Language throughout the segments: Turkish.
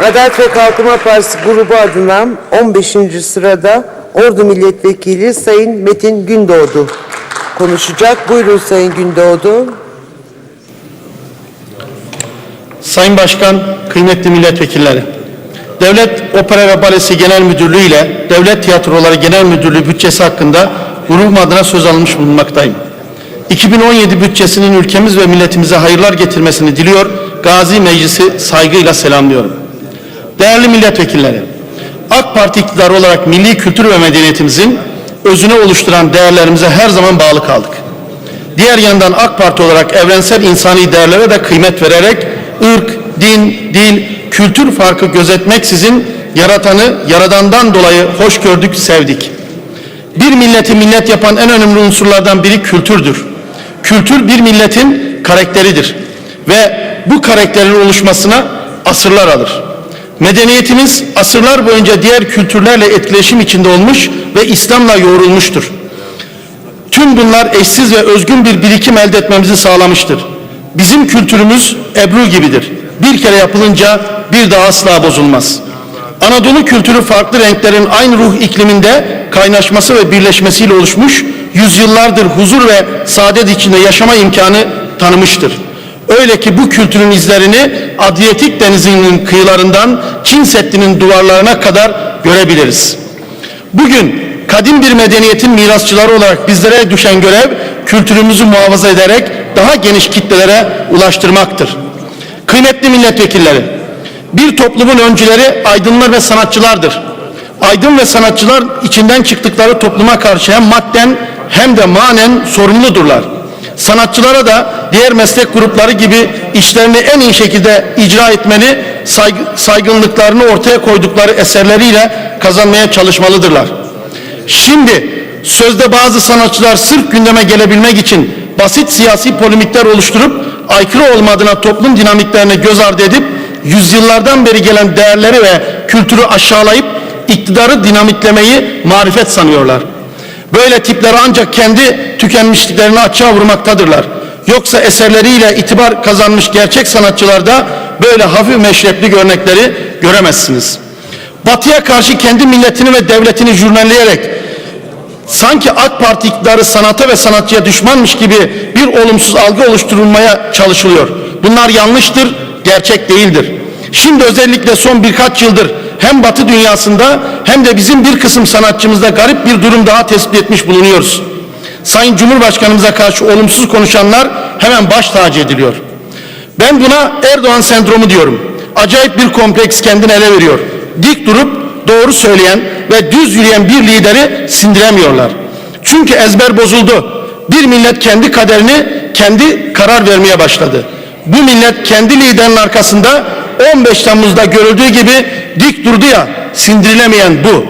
Adalet ve Kalkınma Partisi grubu adına 15. sırada Ordu Milletvekili Sayın Metin Gündoğdu konuşacak. Buyurun Sayın Gündoğdu. Sayın Başkan, kıymetli milletvekilleri. Devlet Opera ve Balesi Genel Müdürlüğü ile Devlet Tiyatroları Genel Müdürlüğü bütçesi hakkında grubum adına söz almış bulunmaktayım. 2017 bütçesinin ülkemiz ve milletimize hayırlar getirmesini diliyor, Gazi Meclisi saygıyla selamlıyorum. Değerli milletvekilleri, AK Parti iktidarı olarak milli kültür ve medeniyetimizin özüne oluşturan değerlerimize her zaman bağlı kaldık. Diğer yandan AK Parti olarak evrensel insani değerlere de kıymet vererek ırk, din, dil, kültür farkı gözetmeksizin yaratanı yaradandan dolayı hoş gördük, sevdik. Bir milleti millet yapan en önemli unsurlardan biri kültürdür. Kültür bir milletin karakteridir ve bu karakterin oluşmasına asırlar alır. Medeniyetimiz asırlar boyunca diğer kültürlerle etkileşim içinde olmuş ve İslam'la yoğrulmuştur. Tüm bunlar eşsiz ve özgün bir birikim elde etmemizi sağlamıştır. Bizim kültürümüz Ebru gibidir. Bir kere yapılınca bir daha asla bozulmaz. Anadolu kültürü farklı renklerin aynı ruh ikliminde kaynaşması ve birleşmesiyle oluşmuş, yüzyıllardır huzur ve saadet içinde yaşama imkanı tanımıştır. Öyle ki bu kültürün izlerini Adriyatik Denizi'nin kıyılarından Çin Seddi'nin duvarlarına kadar görebiliriz. Bugün kadim bir medeniyetin mirasçıları olarak bizlere düşen görev kültürümüzü muhafaza ederek daha geniş kitlelere ulaştırmaktır. Kıymetli milletvekilleri, bir toplumun öncüleri aydınlar ve sanatçılardır. Aydın ve sanatçılar içinden çıktıkları topluma karşı hem madden hem de manen sorumludurlar. Sanatçılara da diğer meslek grupları gibi işlerini en iyi şekilde icra etmeni, saygı, saygınlıklarını ortaya koydukları eserleriyle kazanmaya çalışmalıdırlar. Şimdi sözde bazı sanatçılar sırf gündeme gelebilmek için basit siyasi polemikler oluşturup aykırı olmadığına toplum dinamiklerine göz ardı edip yüzyıllardan beri gelen değerleri ve kültürü aşağılayıp iktidarı dinamitlemeyi marifet sanıyorlar. Böyle tipler ancak kendi tükenmişliklerini açığa vurmaktadırlar. Yoksa eserleriyle itibar kazanmış gerçek sanatçılarda böyle hafif meşrepli örnekleri göremezsiniz. Batıya karşı kendi milletini ve devletini jurnalleyerek sanki AK Parti iktidarı sanata ve sanatçıya düşmanmış gibi bir olumsuz algı oluşturulmaya çalışılıyor. Bunlar yanlıştır, gerçek değildir. Şimdi özellikle son birkaç yıldır hem Batı dünyasında hem de bizim bir kısım sanatçımızda garip bir durum daha tespit etmiş bulunuyoruz. Sayın Cumhurbaşkanımıza karşı olumsuz konuşanlar hemen baş tacı ediliyor. Ben buna Erdoğan sendromu diyorum. Acayip bir kompleks kendini ele veriyor. Dik durup doğru söyleyen ve düz yürüyen bir lideri sindiremiyorlar. Çünkü ezber bozuldu. Bir millet kendi kaderini kendi karar vermeye başladı. Bu millet kendi liderinin arkasında 15 Temmuz'da görüldüğü gibi dik durdu ya sindirilemeyen bu.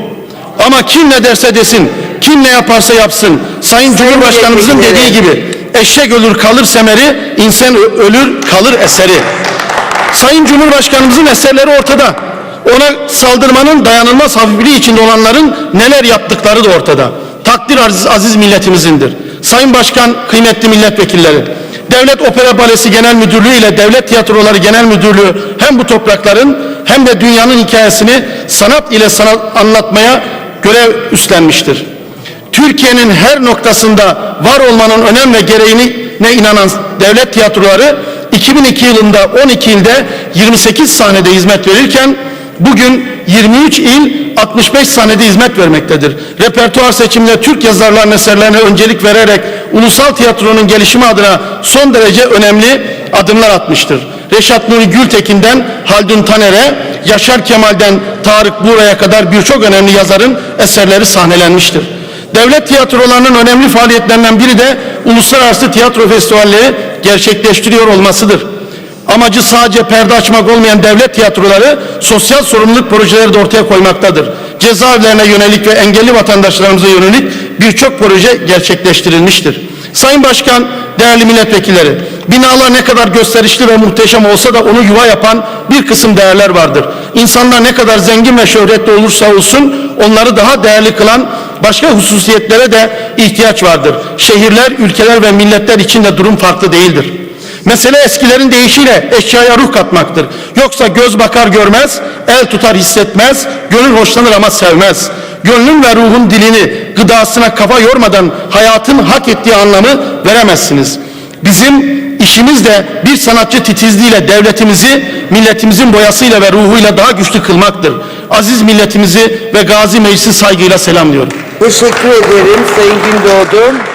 Ama kim ne derse desin, kim ne yaparsa yapsın, Sayın Cumhurbaşkanımızın dediği gibi eşek ölür kalır semeri, insan ölür kalır eseri. Sayın Cumhurbaşkanımızın eserleri ortada. Ona saldırmanın dayanılmaz hafifliği içinde olanların neler yaptıkları da ortada. Takdir aziz, aziz milletimizindir. Sayın Başkan, kıymetli milletvekilleri, Devlet Opera Balesi Genel Müdürlüğü ile Devlet Tiyatroları Genel Müdürlüğü hem bu toprakların hem de dünyanın hikayesini sanat ile sanat anlatmaya görev üstlenmiştir. Türkiye'nin her noktasında var olmanın önem ve gereğine inanan devlet tiyatroları 2002 yılında 12 ilde 28 sahnede hizmet verirken bugün 23 il 65 sahnede hizmet vermektedir. Repertuar seçiminde Türk yazarların eserlerine öncelik vererek ulusal tiyatronun gelişimi adına son derece önemli adımlar atmıştır. Reşat Nuri Gültekin'den Haldun Taner'e, Yaşar Kemal'den Tarık Buğra'ya kadar birçok önemli yazarın eserleri sahnelenmiştir. Devlet tiyatrolarının önemli faaliyetlerinden biri de uluslararası tiyatro festivalleri gerçekleştiriyor olmasıdır. Amacı sadece perde açmak olmayan devlet tiyatroları sosyal sorumluluk projeleri de ortaya koymaktadır. Cezaevlerine yönelik ve engelli vatandaşlarımıza yönelik birçok proje gerçekleştirilmiştir. Sayın Başkan, değerli milletvekilleri, binalar ne kadar gösterişli ve muhteşem olsa da onu yuva yapan bir kısım değerler vardır. İnsanlar ne kadar zengin ve şöhretli olursa olsun onları daha değerli kılan başka hususiyetlere de ihtiyaç vardır. Şehirler, ülkeler ve milletler için de durum farklı değildir. Mesele eskilerin deyişiyle eşyaya ruh katmaktır. Yoksa göz bakar görmez, el tutar hissetmez, gönül hoşlanır ama sevmez. Gönlün ve ruhun dilini gıdasına kafa yormadan hayatın hak ettiği anlamı veremezsiniz. Bizim işimiz de bir sanatçı titizliğiyle devletimizi milletimizin boyasıyla ve ruhuyla daha güçlü kılmaktır. Aziz milletimizi ve Gazi Meclisi saygıyla selamlıyorum. Teşekkür ederim Sayın Gündoğdu.